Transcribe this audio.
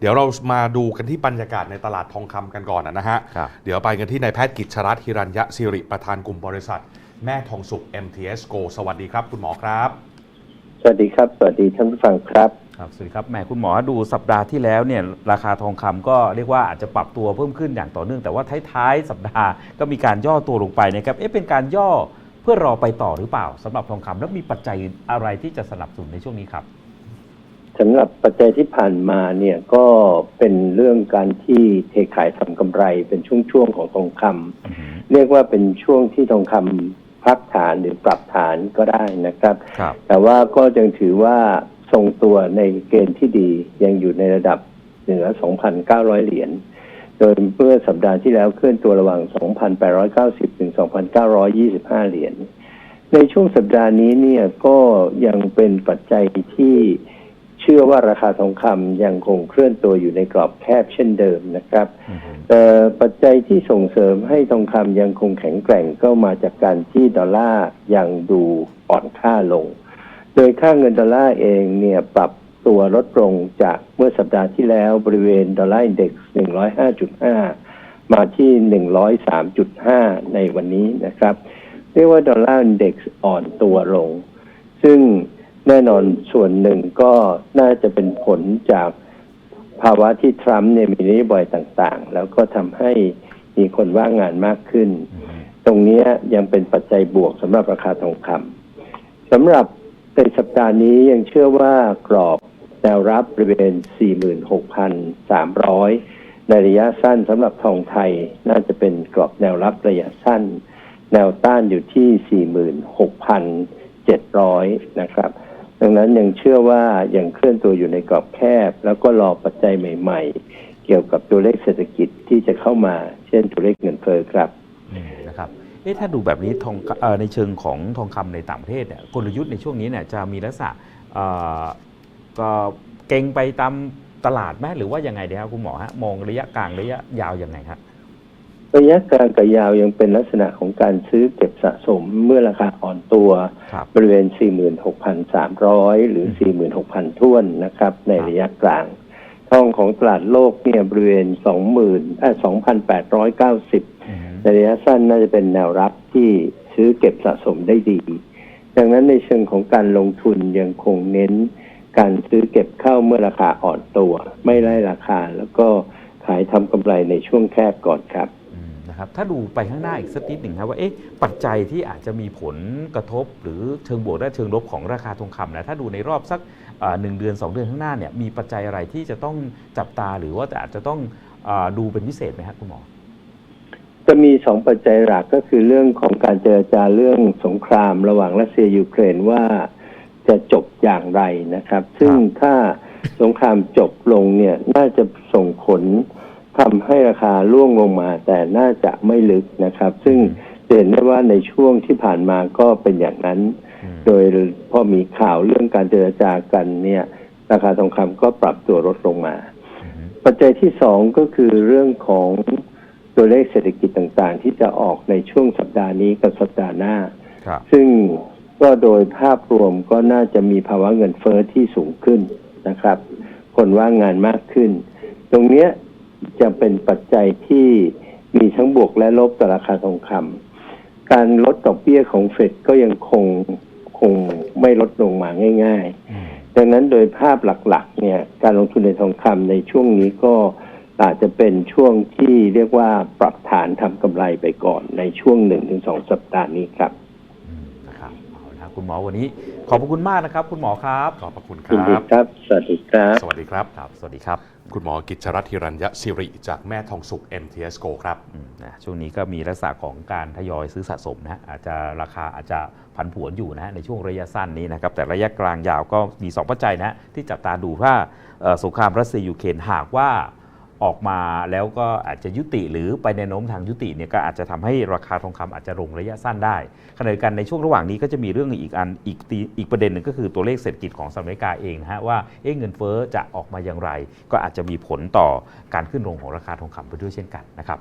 เดี๋ยวเรามาดูกันที่บรรยากาศในตลาดทองคำกันก่อนนะฮะครับเดี๋ยวไปกันที่นายแพทย์กิจชรัตน์ฮิรัญยศิริประธานกลุ่มบริษัท แม่ทองสุข MTS Go สวัสดีครับ คุณหมอครับ สวัสดีครับ สวัสดีท่านผู้ฟังครับครับสวัสดีครับแหมคุณหมอดูสัปดาห์ที่แล้วเนี่ยราคาทองคำก็เรียกว่าอาจจะปรับตัวเพิ่มขึ้นอย่างต่อเนื่องแต่ว่าท้ายๆสัปดาห์ก็มีการย่อตัวลงไปนะครับเอ๊ะเป็นการย่อเพื่อรอไปต่อหรือเปล่าสำหรับทองคำแล้วมีปัจจัยอะไรที่จะสนับสนุนในช่วงนี้ครับ สำหรับปัจจัยที่ผ่านมาเนี่ยก็เป็นเรื่องการที่เทขายทำกำไรเป็นช่วงๆของทองคำเรียกว่าเป็นช่วงที่ทองคำพักฐานหรือปรับฐานก็ได้นะครับครับแต่ว่าก็ยังถือว่าทรงตัวในเกณฑ์ที่ดียังอยู่ในระดับเหนือ 2,900 เหรียญ โดยเมื่อสัปดาห์ที่แล้วเคลื่อนตัวระหว่าง 2,890 ถึง 2,925 เหรียญ ในช่วงสัปดาห์นี้เนี่ยก็ยังเป็นปัจจัยที่เชื่อว่าราคาทองคำยังคงเคลื่อนตัวอยู่ในกรอบแคบเช่นเดิมนะครับอือฮึแต่ปัจจัยที่ส่งเสริมให้ทองคำยังคงแข็งแกร่งก็มาจากการที่ดอลลาร์ยังดูอ่อนค่าลง โดยค่าเงินดอลลาร์เองเนี่ยปรับตัวลดลงจากเมื่อสัปดาห์ที่แล้วบริเวณดอลลาร์อินเด็กซ์105.5 มาที่ 103.5 ในวันนี้นะครับ เรียกว่าดอลลาร์อินเด็กซ์อ่อนตัวลง ซึ่ง แน่นอนส่วนหนึ่งก็น่าจะเป็นผลจากภาวะที่ทรัมป์เนี่ยมีนโยบายต่างๆ แล้วก็ทำให้มีคนว่างงานมากขึ้น ตรงนี้ยังเป็นปัจจัยบวกสำหรับราคาทองคำสำหรับในสัปดาห์นี้ยังเชื่อว่ากรอบแนวรับบริเวณ 46,300 ในระยะสั้นสำหรับทองไทยน่าจะเป็นกรอบแนวรับระยะสั้น แนวต้านอยู่ที่ 46,700 นะครับ ดังนั้นยังเชื่อว่ายังเคลื่อนตัวอยู่ในกรอบแคบ แล้วก็รอปัจจัยใหม่ ๆ เกี่ยวกับตัวเลขเศรษฐกิจที่จะเข้ามา เช่นตัวเลขเงินเฟ้อครับนะครับเอ๊ะถ้าดูแบบนี้ทองในเชิงของทองคำในต่างประเทศเนี่ยกลยุทธ์ในช่วงนี้เนี่ยจะมีลักษณะเอ่อก็เก่งไปตามตลาดไหมหรือว่ายังไงดีครับคุณหมอฮะมองระยะกลางระยะยาวยังไงครับ ระยะกลางกับยาวยังเป็นลักษณะของการซื้อเก็บสะสมเมื่อราคาอ่อนตัวครับ บริเวณ 46,300 หรือ 46,000ท้วนนะครับ ในระยะกลาง ทองของตลาดโลกเนี่ยบริเวณ 20,000เอ่อ2,890 อือฮึในระยะสั้นน่าจะเป็นแนวรับที่ซื้อเก็บสะสมได้ดี ดังนั้นในเชิงของการลงทุนยังคงเน้น การซื้อเก็บเข้าเมื่อราคาอ่อนตัว ไม่ไล่ราคา แล้วก็ขายทำกำไรในช่วงแคบก่อนครับอืม นะครับถ้าดูไปข้างหน้าอีกสักนิดหนึ่งครับว่าเอ๊ะปัจจัยที่อาจจะมีผลกระทบ หรือเชิงบวกและเชิงลบของราคาทองคำนะถ้าดูในรอบสักอ่าหนึ่งเดือน 2 เดือนข้างหน้าเนี่ยมีปัจจัยอะไรที่จะต้องจับตาหรือว่าอาจจะต้องอาดูเป็นพิเศษไหมครับคุณหมอจะมีสองปัจจัยหลักก็คือเรื่องของการเจรจาเรื่องสงครามระหว่างรัสเซียยูเครนว่าจะจบอย่างไรนะครับ ซึ่งถ้าสงครามจบลงเนี่ยน่าจะส่งผล ทำให้ราคาร่วงลงมา แต่น่าจะไม่ลึกนะครับ ซึ่งจะเห็นได้ว่าในช่วงที่ผ่านมาก็เป็นอย่างนั้นอืมโดยพอมีข่าวเรื่องการเจรจากันเนี่ย ราคาทองคำก็ปรับตัวลดลงมาอือฮึปัจจัยที่สองก็คือเรื่องของตัวเลขเศรษฐกิจต่างๆ ที่จะออกในช่วงสัปดาห์นี้กับสัปดาห์หน้าครับซึ่งก็โดยภาพรวมก็น่าจะมีภาวะเงินเฟอ้อที่สูงขึ้นนะครับ คนว่างงานมากขึ้น ตรงเนี้ย จะเป็นปัจจัยที่มีทั้งบวกและลบต่อราคาทองคำการลดดอกเบี้ยของเฟดก็ยังคงคงไม่ลดลงมาง่ายๆอืมดังนั้นโดยภาพหลักๆ เนี่ยการลงทุนในทองคำในช่วงนี้ก็อาจจะเป็นช่วงที่เรียกว่าปรับฐานทำกำไรไปก่อนในช่วงหนึ่งถึงสองสัปดาห์นี้ครับ ครับคุณหมอวันนี้ ขอบพระคุณมากนะครับ คุณหมอครับ ขอบพระคุณคยินรัดีบครับ สวัสดีครับ สวัสดีครับ ครับ สวัสดีครับคุณหมอกิจชรัตน์ฮิรัญยศิริจากแม่ทองสุข MTS Go ครับ อืมนะช่วงนี้ก็มีลักษณะของการทยอยซื้อสะสมนะฮะอาจจะราคาอาจจะผันผวนอยู่นะฮะในช่วงระยะสั้นนี้นะครับ แต่ระยะกลางยาวก็มี 2 ปัจจัยนะฮะที่จับตาดูว่าเอ่อสงครามรัสเซียยูเครนหากว่า ออกมาแล้วก็อาจจะยุติหรือไปในโน้มทางยุติเนี่ยก็อาจจะทำให้ราคาทองคำอาจจะลงระยะสั้นได้ขณะเดียวกันในช่วงระหว่างนี้ก็จะมีเรื่องอีกอันอีกอีกประเด็นหนึ่งก็คือตัวเลขเศรษฐกิจของสหรัฐอเมริกาเองนะฮะว่าเอ๊ะเงินเฟ้อจะออกมาอย่างไร ก็อาจจะมีผลต่อการขึ้นลงของราคาทองคำไปด้วยเช่นกันนะครับ